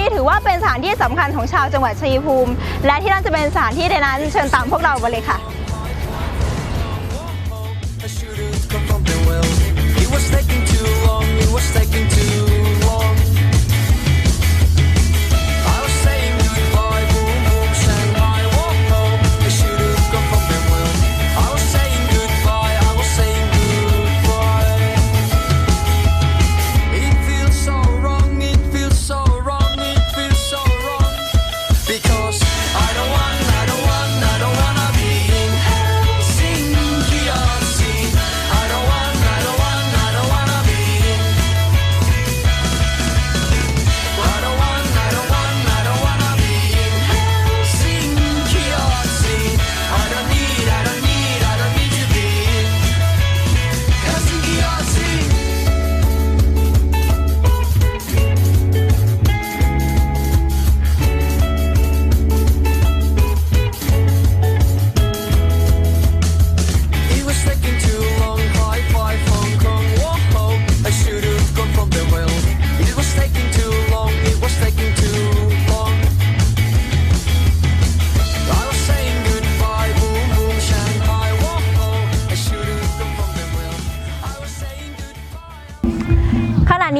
ี้ถือว่าเป็นสถานที่สำคัญของชาวจังหวัดชัยภูมิ และที่นั่นจะเป็นสถานที่ใดนั้นเชิญตามพวกเราไปเลยค่ะ I should've come from the well. It was taking too long, it was taking too long.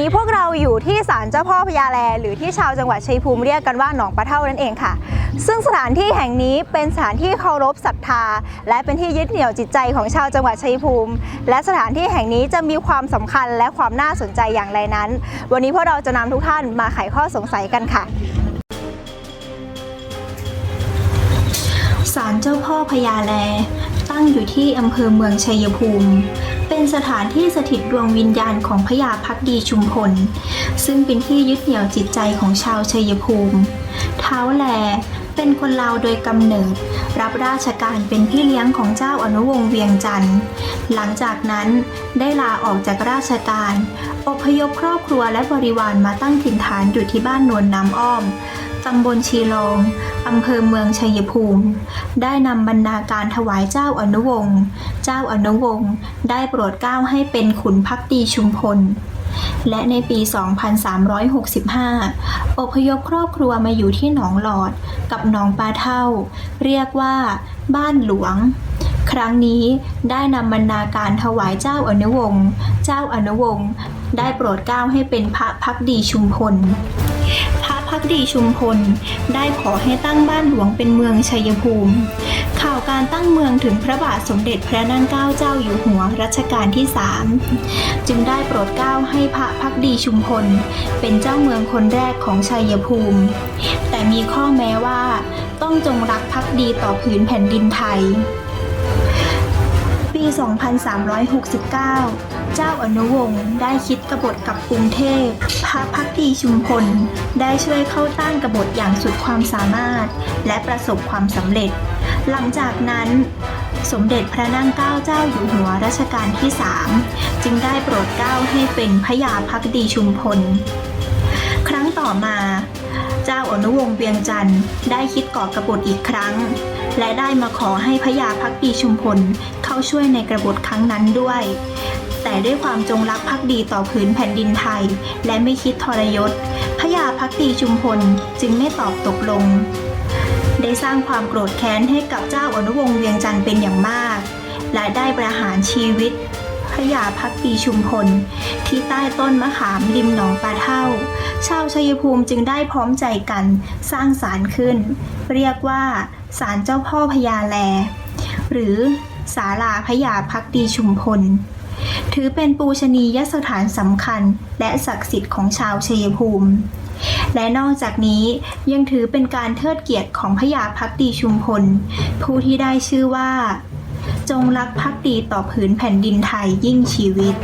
นี้พวกเราอยู่ที่ศาลเจ้าพ่อพญาแล หรือที่ชาวจังหวัดชัยภูมิเรียกกันว่าหนองปลาเท่านั่นเองค่ะ ซึ่งสถานที่แห่งนี้เป็นสถานที่เคารพศรัทธา และเป็นที่ยึดเหนี่ยวจิตใจของชาวจังหวัดชัยภูมิ และสถานที่แห่งนี้จะมีความสำคัญและความน่าสนใจอย่างไรนั้น วันนี้พวกเราจะนำทุกท่านมาไขข้อสงสัยกันค่ะศาลเจ้าพ่อพญาแล ตั้งอยู่ที่อำเภอเมืองชัยภูมิ เป็นสถานที่สถิตดวงวิญญาณของพญาพักดีชุมพล ซึ่งเป็นที่ยึดเหนี่ยวจิตใจของชาวชัยภูมิ เท้าแลเป็นคนลาวโดยกำเนิด รับราชการเป็นพี่เลี้ยงของเจ้าอนุวงศ์เวียงจันทร์หลังจากนั้นได้ลาออกจากราชการ อพยพครอบครัวและบริวารมาตั้งถิ่นฐานอยู่ที่บ้านนวลน้ำอ้อม ตำบลชีลองอำเภอเมืองชัยภูมิ ได้นำบรรณาการถวายเจ้าอนุวงศ์ เจ้าอนุวงศ์ ได้โปรดเกล้าให้เป็นขุนพักดีชุมพล และในปี 2365 อพยพครอบครัวมาอยู่ที่หนองหลอดกับหนองปลาเท่า เรียกว่าบ้านหลวงครั้งนี้ได้นำบรรณาการถวายเจ้าอนุวงศ์เจ้าอนุวงศ์ได้โปรดเกล้าให้เป็นพระพักดีชุมพล พักดีชุมพล ได้ขอให้ตั้งบ้านหลวงเป็นเมืองชัยภูมิ ข่าวการตั้งเมืองถึงพระบาทสมเด็จพระนั่งเกล้าเจ้าอยู่หัวรัชกาลที่สามจึงได้โปรดเกล้าให้พระพักดีชุมพล เป็นเจ้าเมืองคนแรกของชัยภูมิ แต่มีข้อแม้ว่า ต้องจงรักภักดีต่อผืนแผ่นดินไทย ปี 2369 เจ้าอนุวงศ์ได้คิดกบฏกับกรุงเทพ พระพักดีชุมพลได้ช่วยเข้าต้านกบฏอย่างสุดความสามารถ และประสบความสำเร็จ หลังจากนั้น สมเด็จพระนั่งเกล้าเจ้าอยู่หัวรัชกาลที่3จึงได้โปรดเกล้าให้เป็นพระยาพักดีชุมพล ครั้งต่อมา เจ้าอนุวงศ์เวียงจันทร์ได้คิดก่อกบฏอีกครั้งและได้มาขอให้พระยาพักดีชุมพลเข้าช่วยในกระบฏครั้งนั้นด้วย แต่ด้วยความจงรักภักดีต่อผืนแผ่นดินไทย และไม่คิดทรยศพระยาพักดีชุมพลจึงไม่ตอบตกลง ได้สร้างความโกรธแค้นให้กับเจ้าอนุวงศ์เวียงจันทร์เป็นอย่างมาก และได้ประหารชีวิตพระยาพักดีชุมพล ที่ใต้ต้นมะขามริมหนองปลาเท่า ชาวชัยภูมิจึงได้พร้อมใจกันสร้างศาลขึ้น เรียกว่าศาลเจ้าพ่อพญาแล หรือศาลาพญาพักดีชุมพล ถือเป็นปูชนียสถานสำคัญและศักดิ์สิทธิ์ของชาวชัยภูมิ และนอกจากนี้ยังถือเป็นการเทิดเกียรติของพระยาพักดีชุมพล ผู้ที่ได้ชื่อว่า จงรักภักดีต่อผืนแผ่นดินไทยยิ่งชีวิต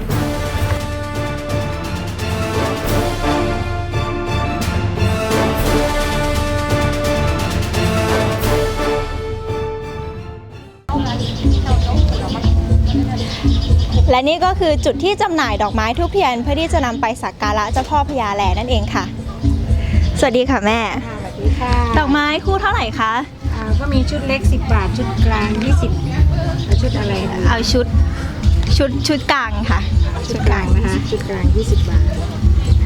และนี่ก็คือจุดที่จำหน่ายดอกไม้ทุกเทียนเพื่อที่จะนำไปสักการะเจ้าพ่อพญาแลนั่นเองค่ะ สวัสดีค่ะแม่ ค่ะสวัสดีค่ะดอกไม้คู่เท่าไหร่คะ อ่าก็มีชุดเล็ก 10 บาท ชุดกลาง 20เอาชุดอะไรดีเอาชุดชุดชุดกลางค่ะ ชุดกลางนะคะ ชุดกลาง 20 บาท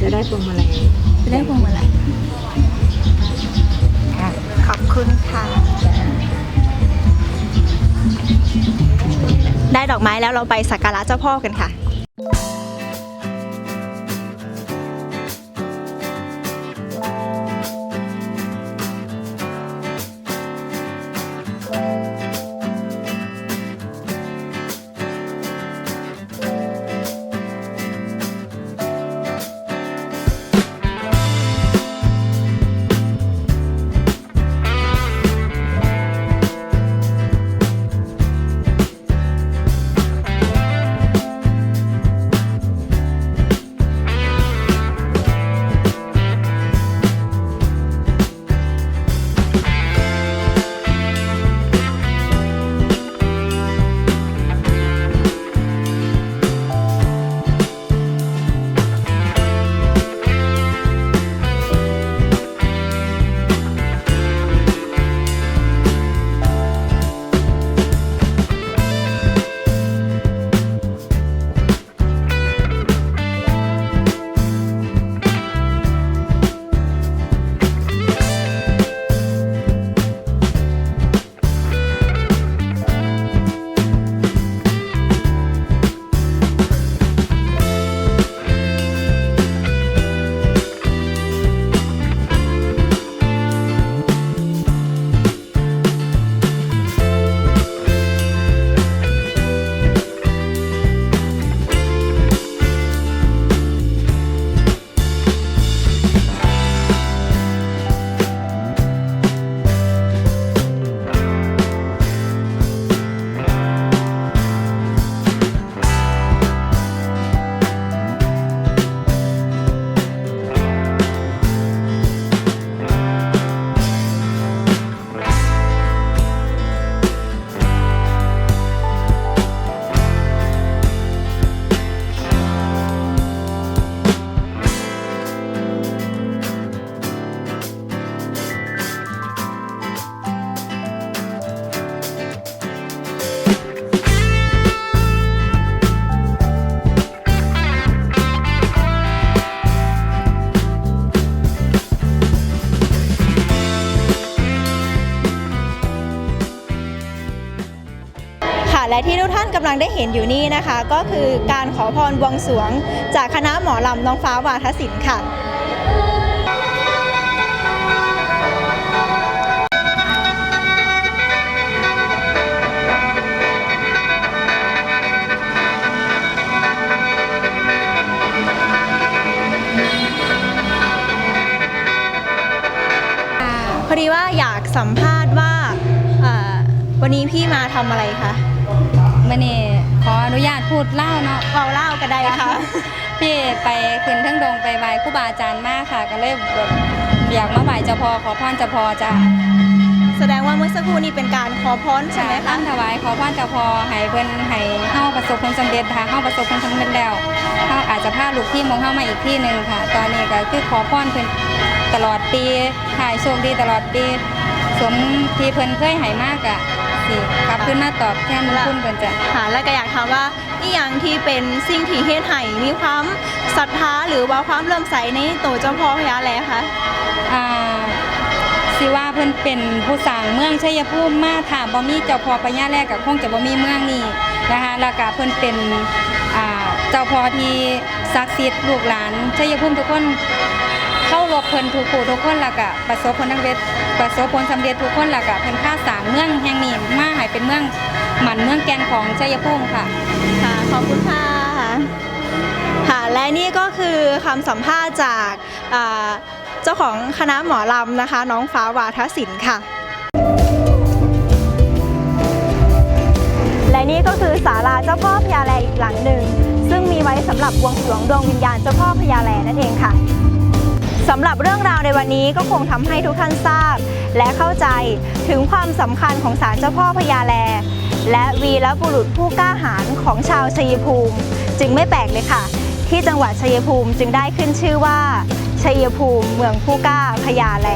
จะได้พวงมาลัย จะได้พวงมาลัย ด้ดอกไม้แล้วเราไปสักการะเจ้าพ่อกันค่ะ กท่านกำลังได้เห็นอยู่นี่นะคะ ก็คือการขอพรบวงสรวง จากคณะหมอลำน้องฟ้าวาทศิลป์ค่ะพอดีว่าอยากสัมภาษณ์ว่าวันนี้พี่มาทำอะไรคะ มื่อนี้ขออนุญาตพูดเล่าเนาะเราเล่ากันได้ค่ะ พี่ไปขึ้นเทั้งดงไปไหว้ครูบาอาจารย์มากค่ะ ก็เลยแบบอยากมาไหว้เจ้าพ่อขอพรเจ้าพ่อจ้ะแสดงว่าเมื่อสักครู่นี้เป็นการขอพรใช่ใช่ไหมคะร่ำถวายขอพรเจ้าพ่อให้เพิ่นให้เฮาประสบผลสำเร็จค่ะเฮาประสบผลสำเร็จแล้วเฮาอาจจะพาลูกที่มองเฮามาอีกที่หนึ่งค่ะ ตอนนี้ก็คือขอพรเพิ่นตลอดปีถ่ายโชคดีตลอดปีสมที่เพิ่นเคยให้มากอะ สิกลับขึ้นมาตอบแทนบุญคุณเพิ่นจ้ะค่ะแล้วก็อยากถามว่านี่ย่างที่เป็นสิ่งที่เฮ็ดให้มีความศรัทธาหรือว่าความเลื่อมใสในตัวเจ้าพ่อพญาแลคะอ่าสิว่าเพิ่นเป็นผู้สร้างเมืองชัยภูมิมาถามบ่มีเจ้าพ่อพญาแลก็คงจะบ่มีเมืองนี้นะคะแล้วก็เพิ่นเป็นอ่าเจ้าพ่อที่ศักดิ์สิทธิ์ลูกหลานชัยภูมิทุกคน เข้ารบเพิ่นทุกผู้ทุกคนแล้วก็ประสบผลสำเร็จประสบผลสำเร็จทุกคนแล้วก็เพิ่นพาสร้างเมืองแห่งนี้มาให้เป็นเมืองหมันเมืองแกนของชัยภูมิค่ะ ค่ะ ขอบคุณค่ะค่ะ และนี่ก็คือคำสัมภาษณ์จากเจ้าของคณะหมอลำนะคะ น้องฟ้าวาทศิลป์ค่ะ และนี่ก็คือศาลาเจ้าพ่อพญาแลอีกหลังหนึ่ง ซึ่งมีไว้สำหรับบวงสรวงดวงวิญญาณเจ้าพ่อพญาแลนั่นเองค่ะ สำหรับเรื่องราวในวันนี้ก็คงทำให้ทุกท่านทราบ และเข้าใจถึงความสำคัญของศาลเจ้าพ่อพญาแล และวีรบุรุษผู้กล้าหาญของชาวชัยภูมิ จึงไม่แปลกเลยค่ะ ที่จังหวัดชัยภูมิจึงได้ขึ้นชื่อว่าชัยภูมิเมืองผู้กล้าพญาแล